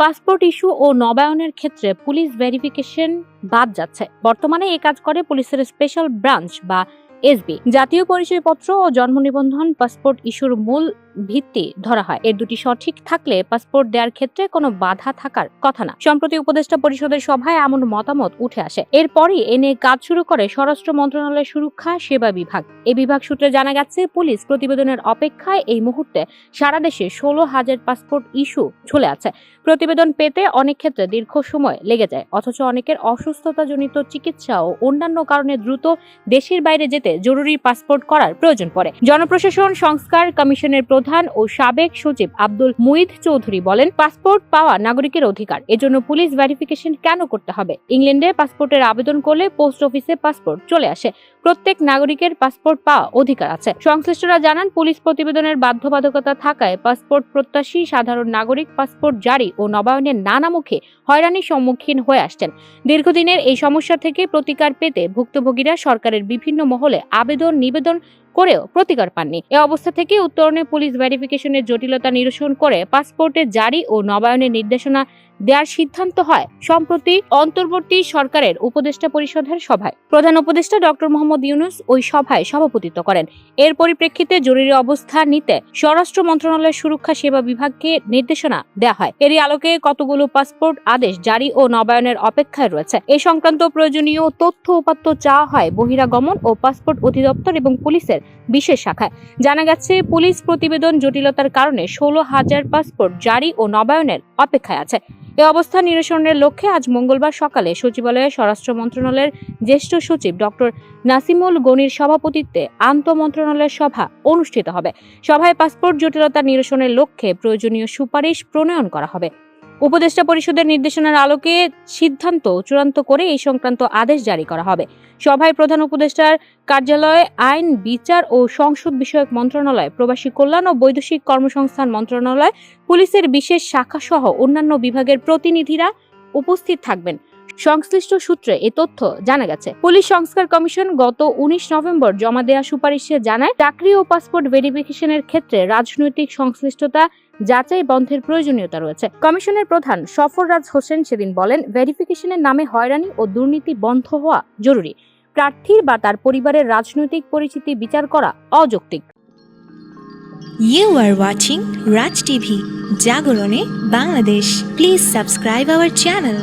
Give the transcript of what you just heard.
Passport issue ও নবায়নের ক্ষেত্রে police verification বাদ যাচ্ছে। বর্তমানে এই কাজ করে পুলিশের স্পেশাল ব্রাঞ্চ বা এসবি। জাতীয় পরিচয়পত্র ও জন্ম নিবন্ধন পাসপোর্ট ইস্যুর মূল ভিত্তি ধরা হয়। এর দুটি সঠিক থাকলে পাসপোর্ট দেওয়ার ক্ষেত্রে কোনো বাধা থাকার কথা না। সম্প্রতি উপদেষ্টা পরিষদের সভায় এমন মতামত উঠে আসে। এরপরই এ নিয়ে কাজ শুরু করে স্বরাষ্ট্র মন্ত্রণালয়ের সুরক্ষা, সেবা বিভাগ। এই বিভাগ সূত্রে জানা গেছে, পুলিশ প্রতিবেদনের অপেক্ষায় এই মুহূর্তে সারা দেশে ষোলো হাজার পাসপোর্ট ইস্যু চলে আছে। প্রতিবেদন পেতে অনেক ক্ষেত্রে দীর্ঘ সময় লেগে যায়, অথচ অনেকের অসুস্থতাজনিত চিকিৎসা ও অন্যান্য কারণে দ্রুত দেশের বাইরে যেতে জরুরি পাসপোর্ট করার প্রয়োজন পড়ে। জনপ্রশাসন, সংস্কার কমিশনের প্রধান ও সাবেক সচিব আব্দুল মুইদ চৌধুরী বলেন, পাসপোর্ট পাওয়া নাগরিকের অধিকার। এজন্য পুলিশ ভেরিফিকেশন কেন করতে হবে? ইংল্যান্ডে পাসপোর্টের আবেদন করলে পোস্ট অফিসে পাসপোর্ট চলে আসে। প্রত্যেক নাগরিকের পাসপোর্ট পাওয়া অধিকার আছে। সংশ্লিষ্টরা জানান, পুলিশ প্রতিবেদনের বাধ্যবাধকতা থাকায় পাসপোর্ট প্রত্যাশী সাধারণ নাগরিক পাসপোর্ট জারি ও নবায়নের নানা মুখে হয়রানির সম্মুখীন হয়ে আসছেন। দীর্ঘদিনের এই সমস্যা থেকে প্রতিকার পেতে ভুক্তভোগীরা সরকারের বিভিন্ন মহলে আবেদন নিবেদন করেও প্রতিকার পাননি। এ অবস্থা থেকে উত্তরণে পুলিশ ভেরিফিকেশনের জটিলতা নিরসন করে পাসপোর্টের জারি ও নবায়নের নির্দেশনা দেওয়ার সিদ্ধান্ত হয় সম্প্রতি অন্তর্বর্তী সরকারের উপদেষ্টা পরিষদের সভায়। প্রধান উপদেষ্টা ডক্টর মোহাম্মদ ইউনুস ওই সভায় সভাপতিত্ব করেন। এর পরিপ্রেক্ষিতে জরুরি অবস্থা নিতে স্বরাষ্ট্র মন্ত্রণালয়ের সুরক্ষা সেবা বিভাগকে নির্দেশনা দেওয়া হয়। এরই আলোকে কতগুলো পাসপোর্ট আদেশ জারি ও নবায়নের অপেক্ষায় রয়েছে। এ সংক্রান্ত প্রয়োজনীয় তথ্য উপাত্ত চাওয়া হয় বহিরাগমন ও পাসপোর্ট অধিদপ্তর এবং পুলিশের বিশেষ শাখায়। জানা গেছে, পুলিশ প্রতিবেদন জটিলতার কারণে ষোলো হাজার পাসপোর্ট জারি ও নবায়নের অপেক্ষায় আছে। এ অবস্থা নিরসনের লক্ষ্যে আজ মঙ্গলবার সকালে সচিবালয়ে স্বরাষ্ট্র মন্ত্রণালয়ের জ্যেষ্ঠ সচিব ডক্টর নাসিমুল গনির সভাপতিত্বে আন্তঃ মন্ত্রণালয়ের সভা অনুষ্ঠিত হবে। সভায় পাসপোর্ট জটিলতা নিরসনের লক্ষ্যে প্রয়োজনীয় সুপারিশ প্রণয়ন করা হবে। উপদেষ্টা পরিষদের নির্দেশনার আলোকে সিদ্ধান্ত চূড়ান্ত করে এই সংক্রান্ত আদেশ জারি করা হবে। সভায় প্রধান উপদেষ্টার কার্যালয়ে, আইন, বিচার ও সংসদ বিষয়ক মন্ত্রণালয়, প্রবাসী কল্যাণ ও বৈদেশিক কর্মসংস্থান মন্ত্রণালয়, পুলিশের বিশেষ শাখা সহ অন্যান্য বিভাগের প্রতিনিধিরা উপস্থিত থাকবেন। সংশ্লিষ্ট সূত্রে এ তথ্য জানা গেছে পুলিশ সংস্কার কমিশন গত উনিশ নভেম্বর জমা দেওয়া সুপারিশে জানায় চাকরি ও পাসপোর্ট ভেরিফিকেশনের ক্ষেত্রে রাজনৈতিক সংশ্লিষ্টতা যাচাই বন্ধের প্রয়োজনীয়তা রয়েছে কমিশনের প্রধান সফররাজ হোসেন সেদিন বলেন ভেরিফিকেশনের নামে হয়রানি ও দুর্নীতি বন্ধ হওয়া জরুরি প্রার্থীর বা তার পরিবারের রাজনৈতিক পরিচিতি বিচার করা অযৌক্তিক You are watching Raj TV, Jagorone, Bangladesh. Please subscribe our channel.